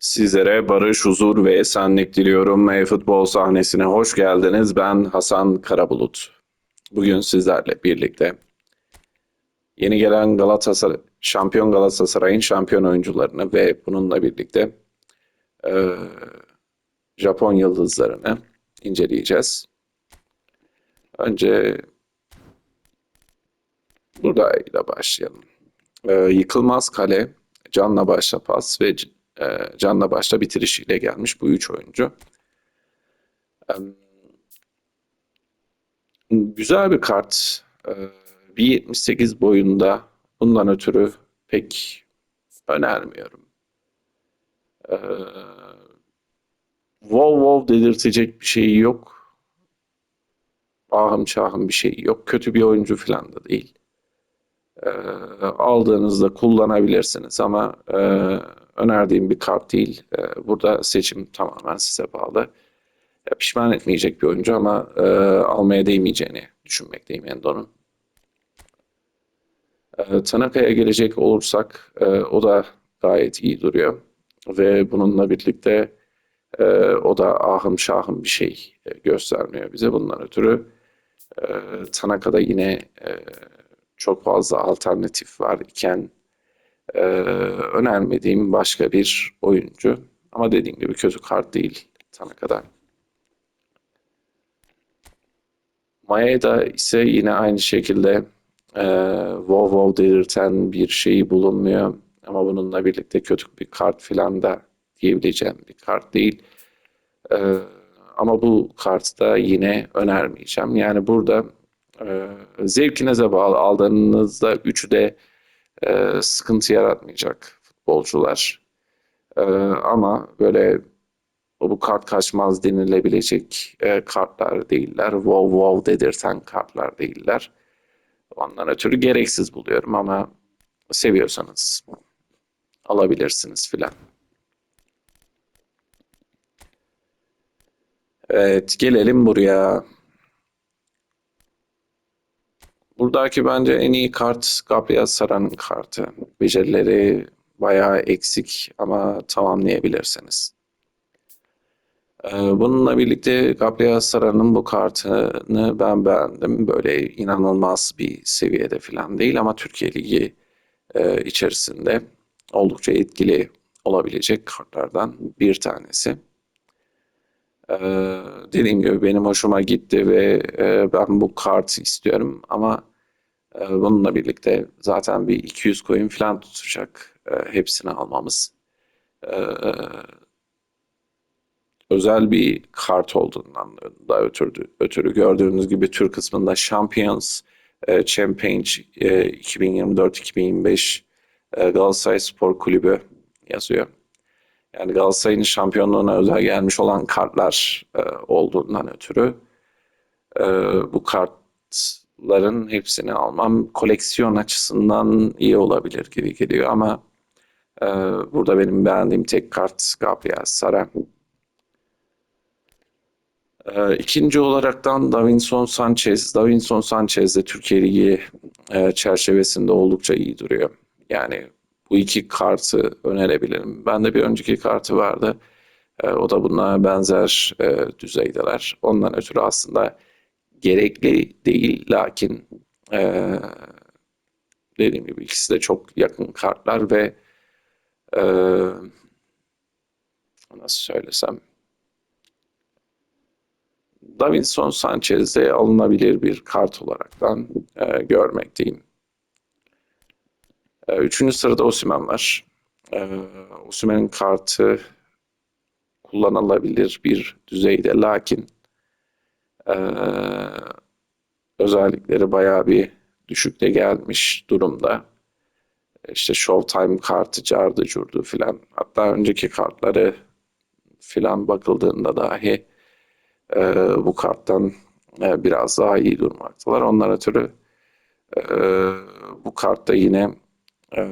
Sizlere barış, huzur ve esenlik diliyorum. E-futbol sahnesine hoş geldiniz. Ben Hasan Karabulut. Bugün sizlerle birlikte yeni gelen Galatasaray, şampiyon Galatasaray'ın şampiyon oyuncularını ve bununla birlikte e, Japon yıldızlarını inceleyeceğiz. Önce burayla başlayalım. E, yıkılmaz kale, canla başla pas ve e, canla başla bitirişiyle gelmiş bu üç oyuncu. Güzel bir kart. E, 1.78 boyunda. Bundan ötürü pek önermiyorum. E, wow wow dedirtecek bir şey yok. Ahım şahım bir şey yok. Kötü bir oyuncu falan da değil. E, aldığınızda kullanabilirsiniz ama e, önerdiğim bir kart değil. E, burada seçim tamamen size bağlı. Pişman etmeyecek bir oyuncu ama e, almaya değmeyeceğini düşünmekteyim Endo'nun. E, Tanaka'ya gelecek olursak e, o da gayet iyi duruyor. Ve bununla birlikte e, o da ahım şahım bir şey e, göstermiyor bize. Bundan ötürü e, Tanaka'da yine e, çok fazla alternatif var iken e, önermediğim başka bir oyuncu. Ama dediğim gibi kötü kart değil Tanaka'da. Maeda ise yine aynı şekilde e, wow wow delirten bir şeyi bulunmuyor. Ama bununla birlikte kötü bir kart filan da diyebileceğim bir kart değil. E, ama bu kartta yine önermeyeceğim. Yani burada e, zevkinize bağlı aldığınızda üçü de e, sıkıntı yaratmayacak futbolcular. E, ama böyle bu kart kaçmaz denilebilecek e, kartlar değiller. Wow wow dedirten kartlar değiller. Ondan ötürü gereksiz buluyorum ama seviyorsanız alabilirsiniz filan. Evet, gelelim buraya. Buradaki bence en iyi kart Gabriel Sara'nın kartı. Becerileri bayağı eksik ama tamamlayabilirsiniz. Ee, bununla birlikte Gabriel Sara'nın bu kartını ben beğendim. Böyle inanılmaz bir seviyede falan değil ama Türkiye Ligi e, içerisinde oldukça etkili olabilecek kartlardan bir tanesi. Ee, dediğim gibi benim hoşuma gitti ve e, ben bu kartı istiyorum ama bununla birlikte zaten bir 200 coin falan tutacak e, hepsini almamız. E, özel bir kart olduğundan da ötürü, ötürü gördüğünüz gibi Türk kısmında Champions e, Champions e, 2024-2025 e, Galatasaray Spor Kulübü yazıyor. Yani Galatasaray'ın şampiyonluğuna özel gelmiş olan kartlar olduğundan ötürü bu kartların hepsini almam koleksiyon açısından iyi olabilir gibi geliyor ama e, burada benim beğendiğim tek kart Gabriel Sara. E, ikinci olaraktan Davinson Sanchez. Davinson Sanchez de Türkiye Ligi e, çerçevesinde oldukça iyi duruyor. Yani bu iki kartı önerebilirim. Bende bir önceki kartı vardı. E, o da buna benzer e, düzeydeler. Ondan ötürü aslında gerekli değil lakin e, dediğim gibi ikisi de çok yakın kartlar ve e, nasıl söylesem Davinson Sanchez'de alınabilir bir kart olaraktan e, görmekteyim. E, üçüncü sırada Osimhen var. E, Osimhen'in kartı kullanılabilir bir düzeyde lakin e, özellikleri bayağı bir düşükte gelmiş durumda. İşte Showtime kartı, cardı curdu filan. Hatta önceki kartları filan bakıldığında dahi e, bu karttan e, biraz daha iyi durmaktalar. Ondan ötürü e, bu kartta yine e,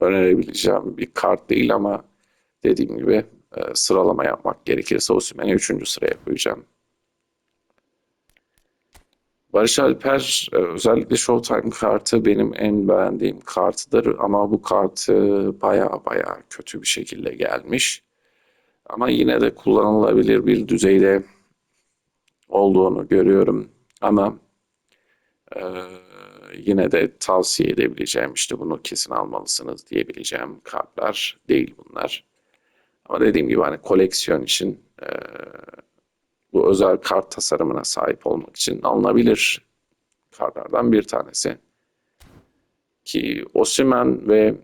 önerebileceğim bir kart değil ama dediğim gibi e, sıralama yapmak gerekirse Osimhen'i 3. sıraya koyacağım. Barış Alper e, özellikle Showtime kartı benim en beğendiğim kartıdır ama bu kartı baya baya kötü bir şekilde gelmiş. Ama yine de kullanılabilir bir düzeyde olduğunu görüyorum. Ama e, yine de tavsiye edebileceğim işte bunu kesin almalısınız diyebileceğim kartlar değil bunlar. Ama dediğim gibi hani koleksiyon için e, özel kart tasarımına sahip olmak için alınabilir kartlardan bir tanesi. Ki Osimhen ve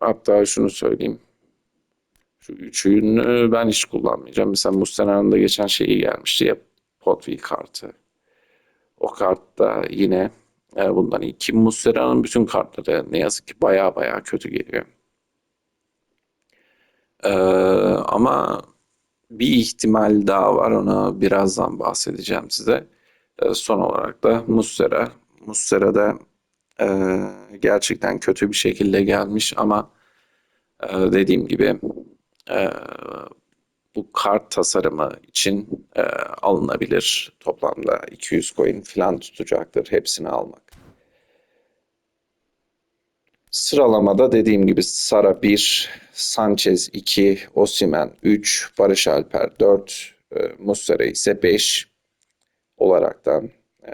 hatta şunu söyleyeyim. Şu üçünü ben hiç kullanmayacağım. Mesela Muslera'nın da geçen şeyi gelmişti ya Potvi kartı. O kartta yine e, bundan iyi. Ki Muslera'nın bütün kartları ne yazık ki baya baya kötü geliyor. Ee, ama bir ihtimal daha var. Ona birazdan bahsedeceğim size. Ee, son olarak da Muslera. Muslera da e, gerçekten kötü bir şekilde gelmiş ama e, dediğim gibi e, bu kart tasarımı için e, alınabilir. Toplamda 200 coin falan tutacaktır hepsini almak. Sıralamada dediğim gibi Sara 1, Sanchez 2, Osimhen 3, Barış Alper 4, e, Muslera ise 5 olaraktan e,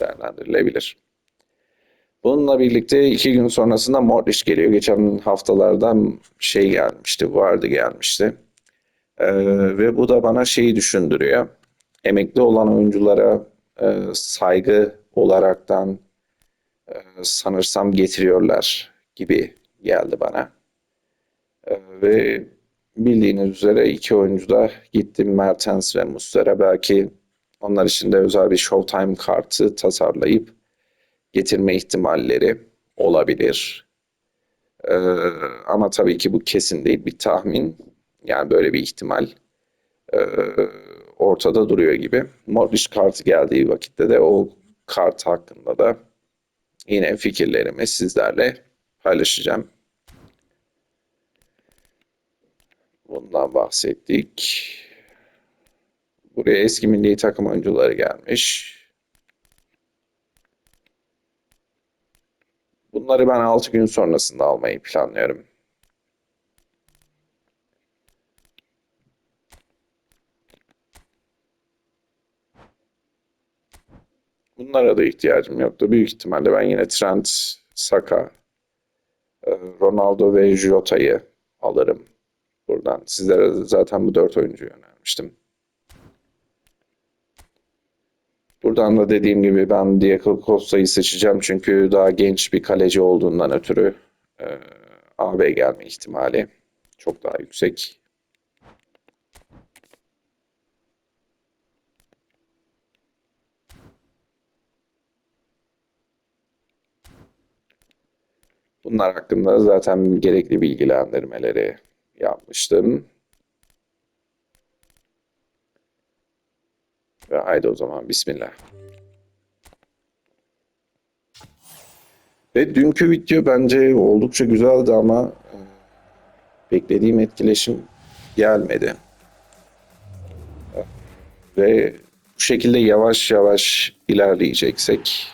değerlendirilebilir. Bununla birlikte iki gün sonrasında Modric geliyor. Geçen haftalardan şey gelmişti, vardı gelmişti. E, ve bu da bana şeyi düşündürüyor. Emekli olan oyunculara e, saygı olaraktan sanırsam getiriyorlar gibi geldi bana. E, ve bildiğiniz üzere iki oyuncu da gitti Mertens ve Muslera. Belki onlar için de özel bir Showtime kartı tasarlayıp getirme ihtimalleri olabilir. E, ama tabii ki bu kesin değil bir tahmin. Yani böyle bir ihtimal e, ortada duruyor gibi. Modric kartı geldiği vakitte de o kart hakkında da yine fikirlerimi sizlerle paylaşacağım. Bundan bahsettik. Buraya eski milli takım oyuncuları gelmiş. Bunları ben 6 gün sonrasında almayı planlıyorum. Bunlara da ihtiyacım yoktu. Büyük ihtimalle ben yine Trent, Saka, e, Ronaldo ve Jota'yı alırım buradan. Sizlere zaten bu dört oyuncuyu önermiştim. Buradan da dediğim gibi ben Diego Costa'yı seçeceğim çünkü daha genç bir kaleci olduğundan ötürü e, AB gelme ihtimali çok daha yüksek. Bunlar hakkında zaten gerekli bilgilendirmeleri yapmıştım. Ve haydi o zaman bismillah. Ve dünkü video bence oldukça güzeldi ama e, beklediğim etkileşim gelmedi. Ve bu şekilde yavaş yavaş ilerleyeceksek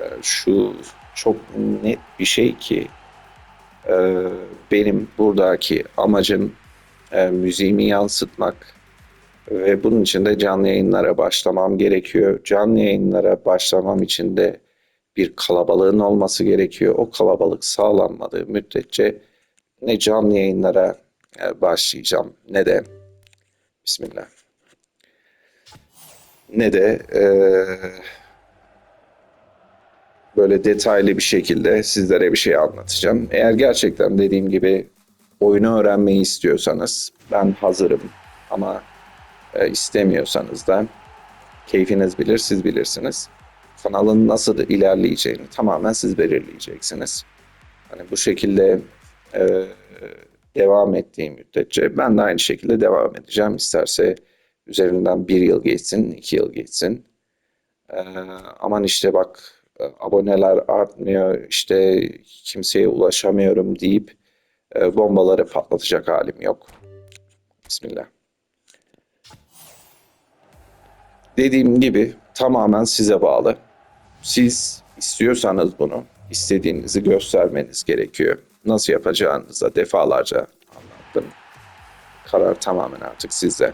e, şu çok net bir şey ki e, benim buradaki amacım müziğimi yansıtmak ve bunun için de canlı yayınlara başlamam gerekiyor. Canlı yayınlara başlamam için de bir kalabalığın olması gerekiyor. O kalabalık sağlanmadığı müddetçe ne canlı yayınlara e, başlayacağım ne de Bismillah ne de e, böyle detaylı bir şekilde sizlere bir şey anlatacağım. Eğer gerçekten dediğim gibi oyunu öğrenmeyi istiyorsanız ben hazırım ama e, istemiyorsanız da keyfiniz bilir, siz bilirsiniz. Kanalın nasıl ilerleyeceğini tamamen siz belirleyeceksiniz. Hani bu şekilde e, devam ettiğim müddetçe ben de aynı şekilde devam edeceğim. İsterse üzerinden bir yıl geçsin, iki yıl geçsin. E, aman işte bak aboneler artmıyor, işte kimseye ulaşamıyorum deyip e, bombaları patlatacak halim yok. Bismillah. Dediğim gibi tamamen size bağlı. Siz istiyorsanız bunu istediğinizi göstermeniz gerekiyor. Nasıl yapacağınıza defalarca anlattım. Karar tamamen artık sizde.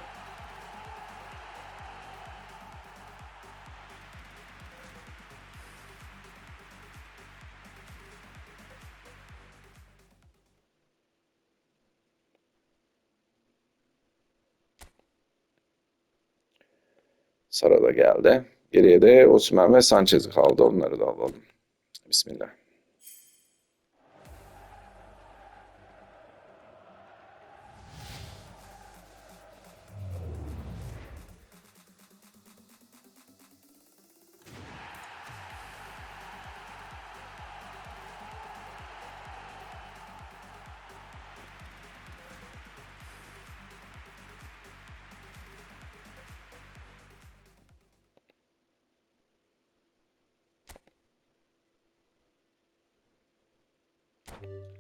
Sara da geldi. Geriye de Osimhen ve Sanchez kaldı. Onları da alalım. Bismillah.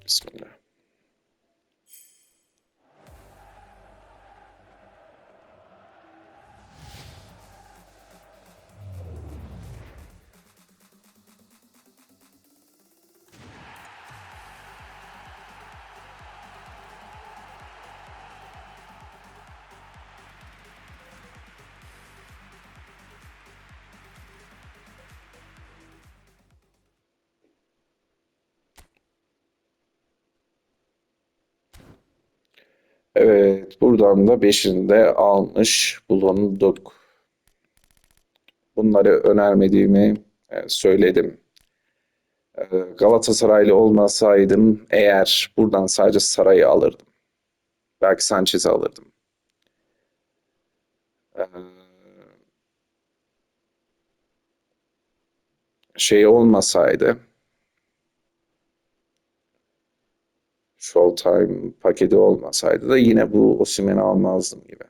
Bismillah. Evet, buradan da beşini de almış bulunduk. Bunları önermediğimi e, söyledim. E, Galatasaraylı olmasaydım eğer buradan sadece Saray'ı alırdım. Belki Sanchez'i alırdım. E, Şey olmasaydı Showtime paketi olmasaydı da yine bu Osimhen'i almazdım gibi.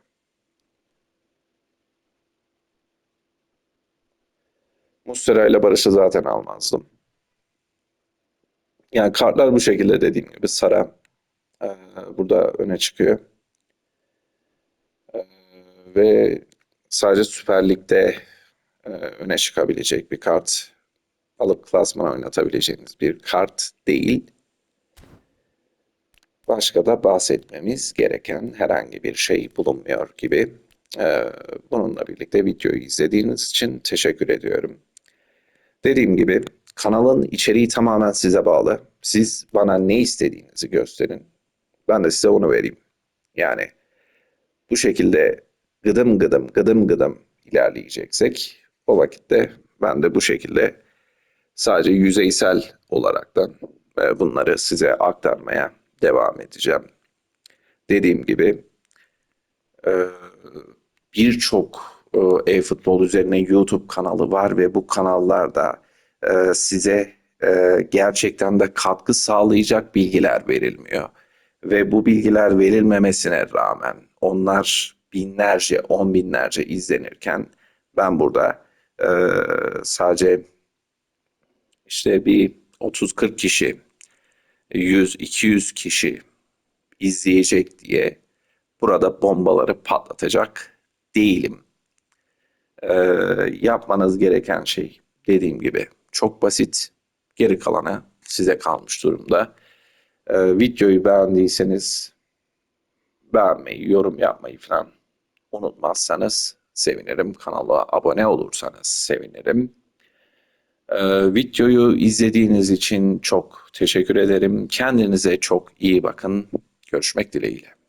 Muslera ile Barış'ı zaten almazdım. Yani kartlar bu şekilde dediğim gibi Sara e, burada öne çıkıyor. E, ve sadece Süper Lig'de e, öne çıkabilecek bir kart alıp klasmana oynatabileceğiniz bir kart değil. Başka da bahsetmemiz gereken herhangi bir şey bulunmuyor gibi. Ee, bununla birlikte videoyu izlediğiniz için teşekkür ediyorum. Dediğim gibi kanalın içeriği tamamen size bağlı. Siz bana ne istediğinizi gösterin. Ben de size onu vereyim. Yani bu şekilde gıdım gıdım gıdım gıdım ilerleyeceksek o vakitte ben de bu şekilde sadece yüzeysel olaraktan e, bunları size aktarmaya devam edeceğim. Dediğim gibi e, birçok e, e-futbol üzerine YouTube kanalı var ve bu kanallarda e, size gerçekten de katkı sağlayacak bilgiler verilmiyor. Ve bu bilgiler verilmemesine rağmen onlar binlerce, on binlerce izlenirken ben burada sadece işte bir 30-40 kişi 100-200 kişi izleyecek diye burada bombaları patlatacak değilim. Ee, yapmanız gereken şey dediğim gibi çok basit. Geri kalanı size kalmış durumda. Ee, videoyu beğendiyseniz beğenmeyi, yorum yapmayı falan unutmazsanız sevinirim. Kanala abone olursanız sevinirim. Ee, videoyu izlediğiniz için çok teşekkür ederim. Kendinize çok iyi bakın. Görüşmek dileğiyle.